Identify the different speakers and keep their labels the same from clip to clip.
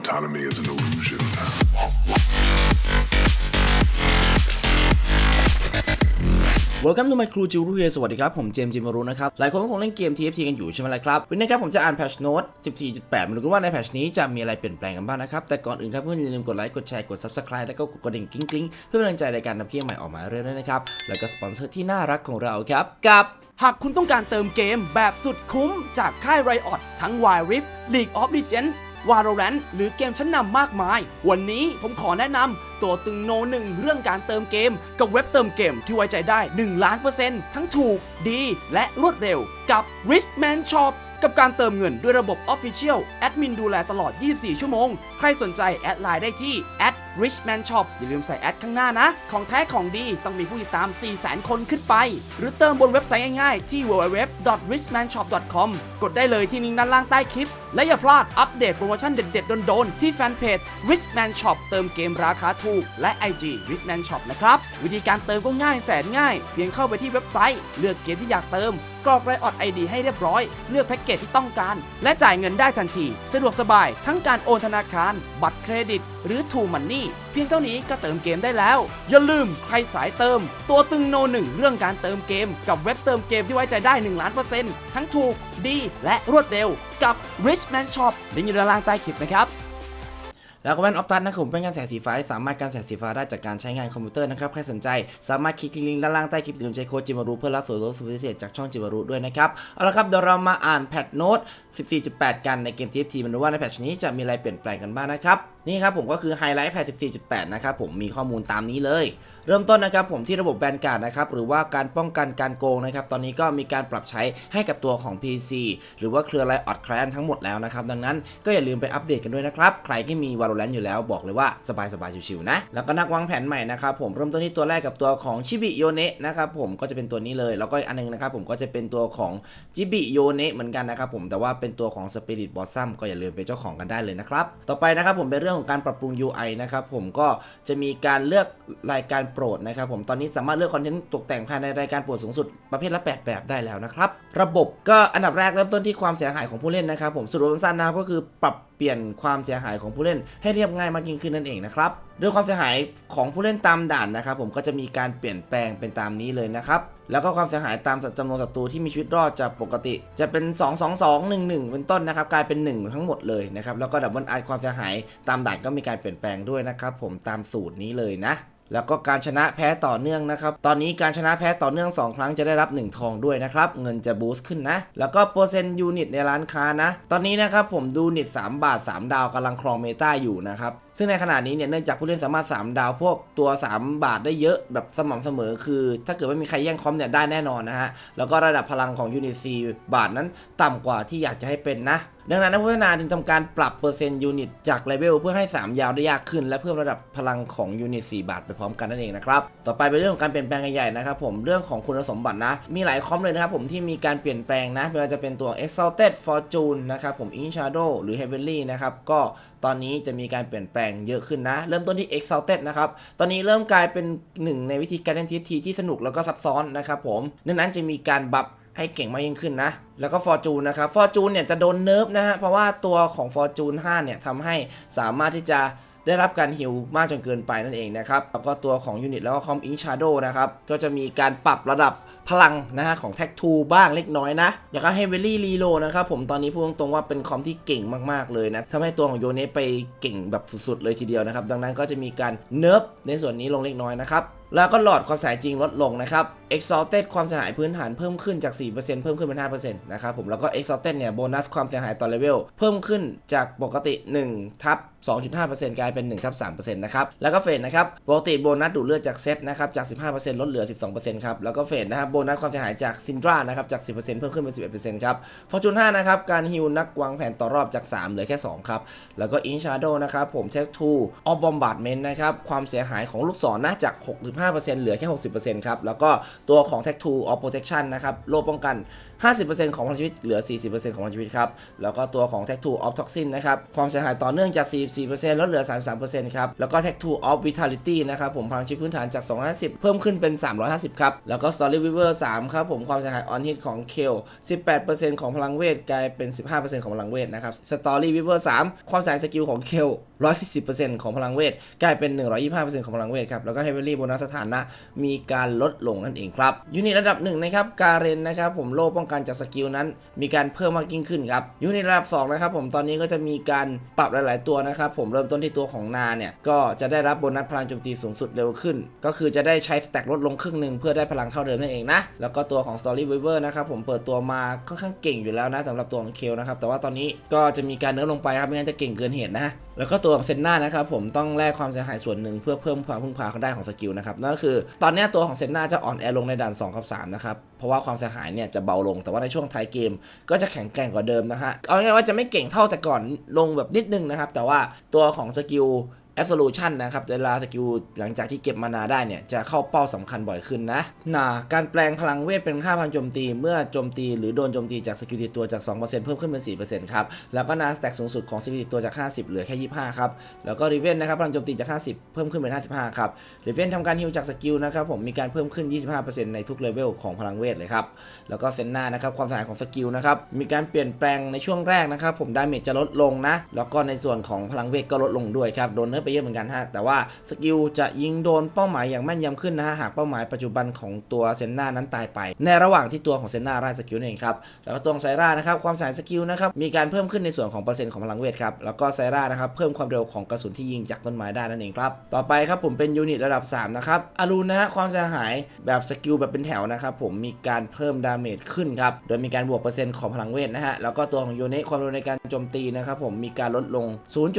Speaker 1: Autonomy is an illusion.
Speaker 2: Welcome to my crew จิวรูเฮสวัสดีครับ ผมเจมส์จิมารุนะครับ หลายคนก็คงเล่นเกม TFT กันอยู่ใช่ไหมล่ะครับ วันนี้นะครับผมจะอ่าน patch note 14.8มาดูกันว่าใน patch นี้จะมีอะไรเปลี่ยนแปลงกันบ้างนะครับ แต่ก่อนอื่นครับเพื่อนอย่าลืมกดไลค์กดแชร์กด subscribe แล้วก็กดกระดิ่งกริ๊งๆ เพื่อเป็นกำลังใจในการนำคลิปใหม่ออกมาเรื่อยๆนะครับแล้วก็สปอนเซอร์ที่น่ารักของเราครับกับหากคุณต้องการเติมเกมแบบสุดคุ้มจากค่าย Riot ทั้ง Wild Rift League of Legends Valorant หรือเกมชั้นนำมากมาย วันนี้ผมขอแนะนำตัวตึงโนหนึ่งเรื่องการเติมเกม กับเว็บเติมเกมที่ไว้ใจได้ 1 ล้านเปอร์เซ็นต์ทั้งถูกดีและรวดเร็วกับ Richman Shop กับการเติมเงินด้วยระบบ Official แอดมินดูแลตลอด 24 ชั่วโมง ใครสนใจแอดไลน์ได้ที่ @richman shop อย่าลืมใส่แอดข้างหน้านะ ของแท้ของดีต้องมีผู้ติดตาม 400,000 คนขึ้นไป หรือเติมบนเว็บไซต์ง่ายๆ ที่ www.richmanshop.com กดได้เลยที่ลิงก์ด้านล่างใต้คลิป และอย่าพลาดอัปเดตโปรโมชั่นเด็ด ๆ โดน ๆ ที่แฟนเพจ richman shop เติมเกมราคาถูก และ IG richman shop นะครับ วิธีการเติมก็ง่ายแสนง่าย เพียงเข้าไปที่เว็บไซต์ เลือกเกมที่อยากเติมกรอกรายออดไอดีให้เรียบร้อย เลือกแพ็กเกจที่ต้องการ และจ่ายเงินได้ทันที สะดวกสบาย ทั้งการโอนธนาคาร บัตรเครดิต หรือทูมันนี่เพียงเท่านี้ก็เติมเกมได้แล้ว อย่าลืมใครสายเติม ตัวตึงโนหนึ่งเรื่องการเติมเกม กับเว็บเติมเกมที่ไว้ใจได้1ล้านเปอร์เซ็นต์ทั้งถูกดีและรวดเร็ว กับ Richman Shop ลิงก์อยู่ด้านล่างใต้คลิปนะครับแล้วก็แว่นออฟตันนะครับผมเป็นการแสงสีฟ้าสามารถการแสงสีฟ้าได้จากการใช้งานคอมพิวเตอร์นะครับใครสนใจสามารถคลิกลิงก์ด้านล่างใต้คลิปอย่าลืมใช้โค้ดจิมารุเพื่อรับส่วนลดสุดพิเศษจากช่องจิมารุด้วยนะครับเอาละครับเดี๋ยวเรามาอ่านแพทโน้ต14.8 กันในเกม TFT มันดูว่าในแพทชนี้จะมีอะไรเปลี่ยนแปลงกันบ้างนะครับนี่ครับผมก็คือไฮไลท์แพท14.8 นะครับผมมีข้อมูลตามนี้เลย เริ่มต้นนะครับผมที่ระบบแบนการ์ดนะครับหรือว่าการป้องกันการโกงนะครับตอนนี้ก็มีการปรับใช้ให้กับตัวของ PC หรือว่าเครือไลออดแคลนทั้งหมดแล้วนะครับดังนั้นก็อย่าลืมไปอัปเดตกันด้วยนะครับ ใครที่มี Valorant อยู่แล้วบอกเลยว่าสบายๆชิวๆนะ แล้วก็นักวางแผนใหม่นะครับผมเริ่มต้นที่ตัวแรกกับตัวของชิบิโยเนะนะครับผมก็จะเป็นตัวนี้เลย แล้วก็อีกอันหนึงนะครับผมก็จะเป็นตัวของจิบิโยเนะเหมือนกันนะครับผมแต่ว่าเป็นตัวของ Spirit Blossom ก็อย่าลืมเป็นเจ้าของกันได้เลยนะครับต่อไปนะครับผมเป็นเรื่องื่องของการปรับปรุง UI นะครับผมก็จะมีการเลือกรายการโปรดนะครับผมตอนนี้สามารถเลือกคอนเทนต์ตกแต่งภายในรายการโปรดสูงสุดประเภทละ 8 แบบได้แล้วนะครับ ระบบก็อันดับแรกเริ่มต้นที่ความเสียหายของผู้เล่นนะครับผมสรุปสั้นๆนะก็คือปรับ เปลี่ยนความเสียหายของผู้เล่นให้เรียบง่ายมากยิ่งขึ้นนั่นเองนะครับด้วยความเสียหายของผู้เล่นตามด่านนะครับ ผมก็จะมีการเปลี่ยนแปลงเป็นตามนี้เลยนะครับแล้วก็ความเสียหายตามจำนวนศัตรูที่มีชีวิตรอดจากปกติ จะเป็น 2 2 2 1 1 เป็นต้นนะครับ กลายเป็น 1 ทั้งหมดเลยนะครับแล้วก็ดับเบิลอาร์ความเสียหายตามด่านก็มีการเปลี่ยนแปลงด้วยนะครับผมตามสูตรนี้เลยนะ แล้วก็การชนะแพ้ต่อเนื่องนะครับ ตอนนี้การชนะแพ้ต่อเนื่อง 2 ครั้งจะได้รับ 1 ทองด้วยนะครับ เงินจะบูสต์ขึ้นนะ แล้วก็เปอร์เซ็นต์ยูนิตในร้านค้านะ ตอนนี้นะครับผมดูนิต 3 บาท 3 ดาวกำลังครองเมตาอยู่นะครับซึ่งในขณะนี้เนี่ยเนื่องจากผู้เล่นสามารถ 3 ดาวพวกตัว 3 บาทได้เยอะแบบสม่ำเสมอ คือ ถ้าเกิดไม่มีใครแย่งคอมเนี่ยได้แน่นอนนะฮะ แล้วก็ระดับพลังของยูนิต4บาทนั้นต่ำกว่าที่อยากจะให้เป็นนะ ดังนั้นนักพัฒนาจึงทำการปรับเปอร์เซ็นต์ยูนิตจากเลเวลเพื่อให้ 3 ยาวได้ยากขึ้น และเพิ่มระดับพลังของยูนิต4บาทไปพร้อมกันนั่นเองนะครับต่อไปเป็นเรื่องของการเปลี่ยนแปลงใหญ่ๆนะครับผมเรื่องของคุณสมบัตินะ มีหลายคอมเลยนะครับผมที่มีการเปลี่ยนแปลงนะไม่ว่าจะเป็นตัว Exalted Fortune นะครับผม In Shadow หรือ Heavenly นะครับก็ตอนนี้จะมีการเปลี่ยนแปลงเยอะขึ้นนะ เริ่มต้นที่ Exalted นะครับ ตอนนี้เริ่มกลายเป็นหนึ่งในวิธีการเล่น TFT ที่สนุกแล้วก็ซับซ้อนนะครับผมดังนั้นจะมีการบัฟให้เก่งมากยิ่งขึ้นนะ แล้วก็ฟอร์จูนนะครับฟอร์จูนเนี่ยจะโดนเนิร์ฟนะฮะ เพราะว่าตัวของฟอร์จูน5เนี่ยทำให้สามารถที่จะ ได้รับการฮิลมากจนเกินไปนั่นเองนะครับแล้วก็ตัวของยูนิตแล้วก็คอมอิงชาร์โดนะครับก็จะมีการปรับระดับพลังนะฮะของแท็กทูบ้างเล็กน้อยนะอย่าก็เฮเวลี่รีโลนะครับผมตอนนี้พูดตรงๆว่าเป็นคอมที่เก่งมากๆเลยนะทำให้ตัวของโยเนไปเก่งแบบสุดๆเลยทีเดียวนะครับดังนั้นก็จะมีการเนิร์ฟในส่วนนี้ลงเล็กน้อยนะครับแล้วก็หลอดความเสียหายจริงลดลงนะครับ Exalted ความเสียหายพื้นฐานเพิ่มขึ้นจาก 4%เพิ่มขึ้นเป็น 5%นะครับผมแล้วก็ Exalted เนี่ยโบนัสความเสียหายต่อเลเวลเพิ่มขึ้นจากปกติ1ทับ2.5%กลายเป็น1ทับ3%นะครับ แล้วก็เฟดนะครับ ปกติโบนัสดูดเลือดจากเซตนะครับ จาก 15%ลดเหลือ 12%ครับ แล้วก็เฟดนะครับ โบนัสความเสียหายจากซินดรานะครับ จาก 10%เพิ่มขึ้นเป็น 11%ครับ ฟอร์จูน5นะครับ การฮิวนักวางแผนต่อรอบจาก 3 เหลือแค่ 2 ครับ แล้วก็อินชาร์โดนะครับ ผมเทคทูออฟบอมบาร์ดเมนต์นะครับ ความเสียหายของลูกศรนะจาก15%เหลือแค่ 60%ครับ แล้วก็ตัวของ Tag 2 of Protection นนะครับ โลป้องกัน 50%ของพลังชีวิตเหลือ 40%ของพลังชีวิตครับ แล้วก็ตัวของ Tag 2 of Toxin นะครับ ความเสียหายต่อเนื่องจาก44%ลดเหลือ 33%ครับ แล้วก็ Tag 2 of Vitality นะครับผมพลังชีวิตพื้นฐานจาก 250 เพิ่มขึ้นเป็น 350 ครับ แล้วก็ Story Weaver 3 ครับผมความเสียหาย on hit ของ k i l 18%ของพลังเวทกลายเป็น 15%ของพลังเวทนะครับ Story Weaver 3 ความเสียหายสกิลของ k i l 140%ของพลังเวทกลายเป็น 125%ของพลังเวทครับ แล้วก็ Heavily โบนัสสถานะมีการลดลงนั่นเองครับยูนิตระดับหนึ่งนะครับการเรนนะครับผมโล่ป้องกันจากสกิลนั้น มีการเพิ่มมากยิ่งขึ้นครับยูนิตระดับ2นะครับผมตอนนี้ก็จะมีการปรับหลาย ๆ ตัวนะครับครับผมเริ่มต้นที่ตัวของนาเนี่ยก็จะได้รับโบนัสพลังโจมตีสูงสุดเร็วขึ้น ก็คือจะได้ใช้สแต็กลดลงครึ่งหนึ่งเพื่อได้พลังเท่าเดิมนั่นเองนะแล้วก็ตัวของ Story Weaver นะครับผมเปิดตัวมาค่อนข้างเก่งอยู่แล้วนะสำหรับตัวของเคลนะครับแต่ว่าตอนนี้ก็จะมีการเนื้อลงไปครับไม่งั้นจะเก่งเกินเหตุนะแล้วก็ตัวของเซนนานะครับผมต้องแลกความเสียหายส่วนหนึ่งเพื่อเพิ่มความพึ่งพาเขาได้ของสกิลนะครับนั่นก็คือตอนนี้ตัวของเซนนาจะอ่อนแอลงในด่าน2กับ3นะครับเพราะว่าความเสียหายเนี่ยจะเบาลง แต่ว่าในช่วงท้ายเกมก็จะแข็งแกร่งกว่าเดิมนะฮะเอาง่ายว่าจะไม่เก่งเท่าแต่ก่อนลงแบบนิดนึงนะครับแต่ว่าตัวของสกิล Absolution นะครับเวลาสกิลหลังจากที่เก็บมานาได้เนี่ย จะเข้าเป้าสำคัญบ่อยขึ้นนะนาการแปลงพลังเวทเป็นค่าพลังโจมตี เมื่อโจมตีหรือโดนโจมตีจากสกิลติดตัวจาก 2%เพิ่มขึ้นเป็น 4%ครับ แล้วก็นาสแต็กสูงสุดของสกิลติดตัวจาก 50 เหลือแค่ 25 ครับ แล้วก็รีเวนนะครับพลังโจมตีจาก 50 เพิ่มขึ้นเป็น 55 ครับรีเวนทำการฮิวจากสกิลนะครับผมมีการเพิ่มขึ้น 25%ในทุกเลเวลของพลังเวทเลยครับแล้วก็เซนนานะครับความเสียหายของสกิลนะครับมีการเปลี่ยนแปลงในช่วงแรกนะครับผมดาเมจจะลดลงนะแล้วก็ในส่วนของพลังเวทก็ลดลงด้วยครับโดนเนื้อไปเยอะเหมือนกันฮะ แต่ว่าสกิลจะยิงโดนเป้าหมายอย่างแม่นยำขึ้นนะฮะ หากเป้าหมายปัจจุบันของตัวเซนนานั้นตายไป ในระหว่างที่ตัวของเซนนาไล่สกิลนั่นเองครับ แล้วก็ตัวไซร่านะครับ ความเสียหายสกิลนะครับ มีการเพิ่มขึ้นในส่วนของเปอร์เซ็นต์ของพลังเวทครับ แล้วก็ไซร่านะครับ เพิ่มความเร็วของกระสุนที่ยิงจากต้นไม้ได้นั่นเองครับ ต่อไปครับผมเป็นยูนิตระดับ 3 นะครับอารูนนะฮะ ความเสียหายแบบสกิลแบบเป็นแถวนะครับ ผม มีการเพิ่มดาเมจขึ้นครับ โดยมีการบวกเปอร์เซ็นต์ของพลังเวทนะฮะ แล้วก็ตัวของยูนิตความเร็วในการโจมตีนะครับผม มีการลดลง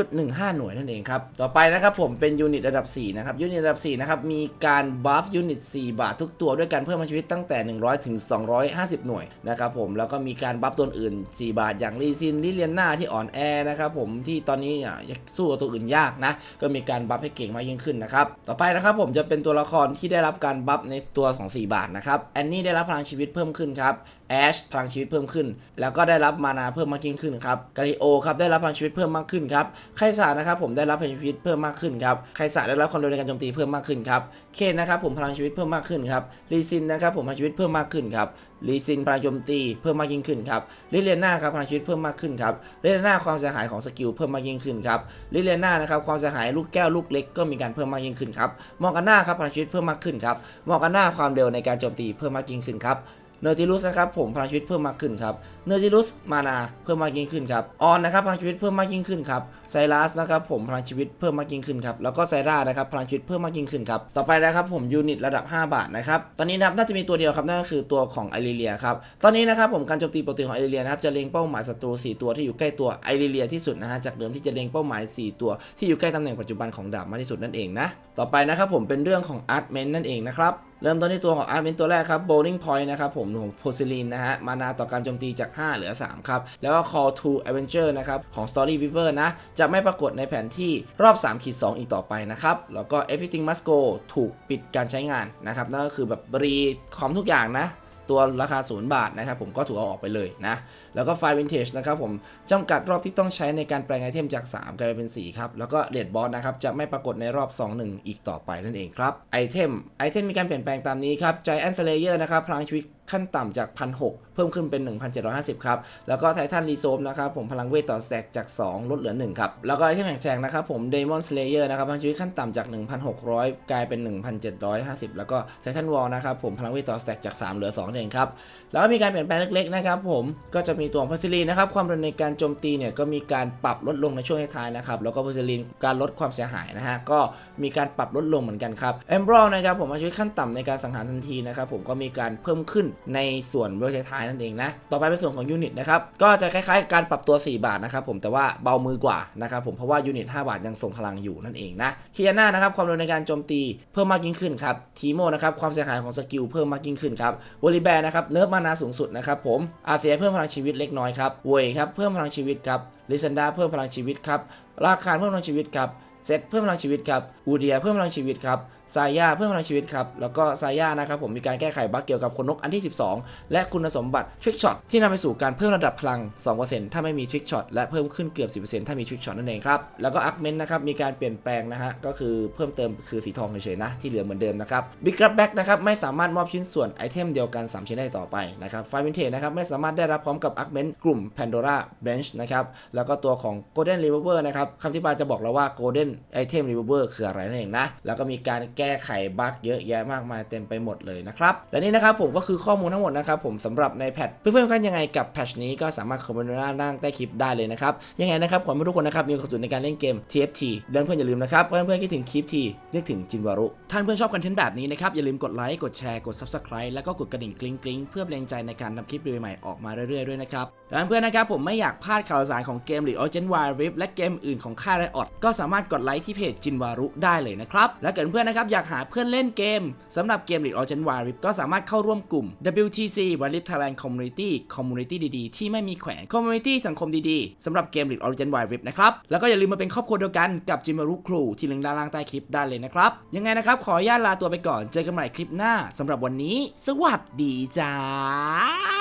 Speaker 2: 0.15 หน่วยนั่นเองครับต่อไปนะครับผมเป็นยูนิตระดับ 4 นะครับ ยูนิตระดับ 4 นะครับ มีการบัฟยูนิต 4 บาททุกตัวด้วยการเพิ่มพลังชีวิตตั้งแต่ 100 ถึง 250 หน่วยนะครับผมแล้วก็มีการบัฟตัวอื่น 4 บาทอย่างลีซินลิเลียนหน้าที่อ่อนแอนะครับผมที่ตอนนี้อะสู้ตัวอื่นยากนะ ก็มีการบัฟให้เก่งมากยิ่งขึ้นนะครับต่อไปนะครับผมจะเป็นตัวละครที่ได้รับการบัฟในตัวของ 4 บาทนะครับแอนนี่ได้รับพลังชีวิตเพิ่มขึ้นครับแอชพลังชีวิตเพิ่มขึ้น แล้วก็ได้รับมานาเพิ่มมากยิ่งขึ้นครับกาลิโอครับได้รับพลังชีวิตเพิ่มมากขึ้นครับไคสานะครับผมได้รับพลังชีวิตเพิ่มมากขึ้นครับไคสาได้รับความเร็วในการโจมตีเพิ่มมากขึ้นครับเคนนะครับผมพลังชีวิตเพิ่มมากขึ้นครับลีซินนะครับผมพลังชีวิตเพิ่มมากขึ้นครับลีซินพลังโจมตีเพิ่มมากยิ่งขึ้นครับลิเลียนาครับพลังชีวิตเพิ่มมากขึ้นครับลิเลียนาความเสียหายของสกิลเพิ่มมากยิ่งขึ้นครับลิเลียนานะครับความเสียหายลูกแก้วลูกเล็กก็มีการเพิ่มมากยิ่งขึ้นครับมอร์กาน่าครับพลังชีวิตเพิ่มมากขึ้นครับมอร์กาน่าความเร็วในการโจมตีเพิ่มมากยิ่งขึ้นครับ เนอร์ติลุสนะครับผมพลังชีวิตเพิ่มมากขึ้นครับเนอร์ติลุสมานาเพิ่มมากยิ่งขึ้นครับออนนะครับพลังชีวิตเพิ่มมากยิ่งขึ้นครับไซรัสนะครับผมพลังชีวิตเพิ่มมากยิ่งขึ้นครับแล้วก็ไซร่านะครับพลังชีวิตเพิ่มมากยิ่งขึ้นครับต่อไปนะครับผมยูนิตระดับ 5 บาทนะครับตอนนี้นะครับน่าจะมีตัวเดียวครับนั่นก็คือตัวของไอริเลียครับตอนนี้นะครับผมการโจมตีปกติของไอริเลียนะครับจะเล็งเป้าหมายศัตรู 4 ตัวที่อยู่ใกล้ตัวไอริเลียที่สุดนะฮะจากเดิมที่จะเล็งเป้าหมาย 4 ตัวที่อยู่ใกล้ตำแหน่งปัจจุบันของดาบมากที่สุดนั่นเองนะต่อไปนะครับผมเป็นเรื่องของอาร์ตเมนนั่นเองนะครับ เริ่มต้นที่ตัวของอาร์ตเป็นตัวแรกครับโบลิ่งพอยต์นะครับผมของโพซิลินนะฮะมานาต่อการโจมตีจาก 5 เหลือ 3 ครับ แล้วก็ call to adventure นะครับของ story weaver นะ จะไม่ปรากฏในแผนที่รอบ3ขีด2อีกต่อไปนะครับ แล้วก็ everything must go ถูกปิดการใช้งานนะครับ นั่นก็คือแบบบรีคอมทุกอย่างนะ ตัวราคา 0 บาทนะครับผมก็ถูกเอาออกไปเลยนะ แล้วก็ไฟล์วินเทจนะครับผมจำกัดรอบที่ต้องใช้ในการแปลงไอเทมจาก 3 กลายเป็น 4 ครับ แล้วก็เลดบอสนะครับ จะไม่ปรากฏในรอบ 2 1 อีกต่อไปนั่นเองครับไอเทมไอเทมมีการเปลี่ยนแปลงตามนี้ครับใจแอนเซเลเยอร์นะครับพลังชีวิต ขั้นต่ำจาก 1,600 เพิ่มขึ้นเป็น 1,750 ครับ แล้วก็ไททันรีโซมนะครับผมพลังเวทต่อสแต็กจาก 2 ลดเหลือ 1 ครับ แล้วก็ไอเทมแห่งแสงนะครับผม Demon Slayer นะครับพลังชีวิตขั้นต่ำจาก 1,600 กลายเป็น 1,750 แล้วก็ไททันวอลนะครับผมพลังเวทต่อสแต็กจาก 3 เหลือ2เองครับแล้วก็มีการเปลี่ยนแปลงเล็กๆนะครับผมก็จะมีตัวพัสลีนะครับความเร็วในการโจมตีเนี่ยก็มีการปรับลดลงในช่วงท้ายนะครับแล้วก็พัสลีนการลดความเสียหายนะฮะก็มีการปรับลดลงเหมือนกันครับเอมบรนะครับผมมาชีวิตขั้นต่ำในการสังหารทันทีนะครับผมก็มีการเพิ่มขึ้นในส่วนเวลท้ายนั่นเองนะ ต่อไปเป็นส่วนของยูนิตนะครับ ก็จะคล้ายๆ การปรับตัว 4 บาทนะครับผม แต่ว่าเบามือกว่านะครับผม เพราะว่ายูนิต 5 บาทยังทรงพลังอยู่นั่นเองนะคียาน่านะครับ ความเร็วในการโจมตีเพิ่มมากยิ่งขึ้นครับ ทีโมนะครับความเสียหายของสกิลเพิ่มมากยิ่งขึ้นครับวอลิแบร์นะครับเนิร์ฟมานาสูงสุดนะครับผม อาเซียเพิ่มพลังชีวิตเล็กน้อยครับ เวยครับเพิ่มพลังชีวิตครับ ลิซันดาเพิ่มพลังชีวิตครับ ราคาเพิ่มพลังชีวิตครับ เซตเพิ่มพลังชีวิตครับ อูเดียเพิ่มพลังชีวิตครับ ซาย่าเพิ่มพลังชีวิตครับ แล้วก็ซาย่านะครับผมมีการแก้ไขบั๊กเกี่ยวกับคนนกอันที่ 12 และคุณสมบัติทริกช็อตที่นำไปสู่การเพิ่มระดับพลัง 2%ถ้าไม่มีทริกช็อตและเพิ่มขึ้นเกือบ 10%ถ้ามีทริกช็อตนั่นเองครับ แล้วก็อัพเมนต์นะครับมีการเปลี่ยนแปลงนะฮะก็คือเพิ่มเติมคือสีทองเฉยๆนะที่เหลือเหมือนเดิมนะครับบิ๊กรับแบ็กนะครับไม่สามารถมอบชิ้นส่วนไอเทมเดียวกัน 3 ชิ้นได้ต่อไปนะครับไฟวินเทจนะครับไม่สามารถได้รับพร้อมกับอัพเมนกลุ่ม Pandora Branch นะครับแล้วก็ตัวของ Golden Revolver นะครับคำที่บายจะบอกเราว่า Golden Item Revolver คืออะไรนั่นเองนะแล้วก็มีการแแก้ไขบั๊กเยอะแยะมากมายเต็มไปหมดเลยนะครับ และนี่นะครับผมก็คือข้อมูลทั้งหมดนะครับผมสำหรับในแพทเพื่อนๆกันยังไงกับแพทชนี้ก็สามารถคอมเมนต์ด้านล่างใต้คลิปได้เลยนะครับยังไงนะครับขอให้ทุกคนนะครับมีความสุขในการเล่นเกม TFT เพื่อนๆอย่าลืมนะครับเพื่อนๆคิดถึงคลิปทีนึกถึงจินวารุท่านเพื่อนชอบคอนเทนต์แบบนี้นะครับอย่าลืมกดไลค์กดแชร์กด Subscribe แล้วก็กดกระดิ่งกริ๊งๆเพื่อเป็นแรงใจในการนำคลิปใหม่ๆออกมาเรื่อยๆด้วยนะครับและเพื่อนนะครับผมไม่อยากพลาดข่าวสารของเกม League of Legends Wild Rift และเกมอื่นของค่ายไรออดก็สามารถกดไลค์ที่เพจจินวารุได้เลยนะครับและเกิดเพื่อนนะครับอยากหาเพื่อนเล่นเกมสำหรับเกม League of Legends Wild Rift ก็สามารถเข้าร่วมกลุ่ม WTC Wild Rift Thailand Community Community ดีๆ ที่ไม่มีแขวน Community สังคมดีๆสำหรับเกม League of Legends Wild Rift นะครับ แล้วก็อย่าลืมมาเป็นครอบครัวเดียวกันกับจินวารุครูที่ลิงก์ด้านล่างใต้คลิปได้เลยนะครับ ยังไงนะครับ ขออนุญาตลาตัวไปก่อนเจอกันใหม่คลิปหน้าสำหรับวันนี้ สวัสดีจ้า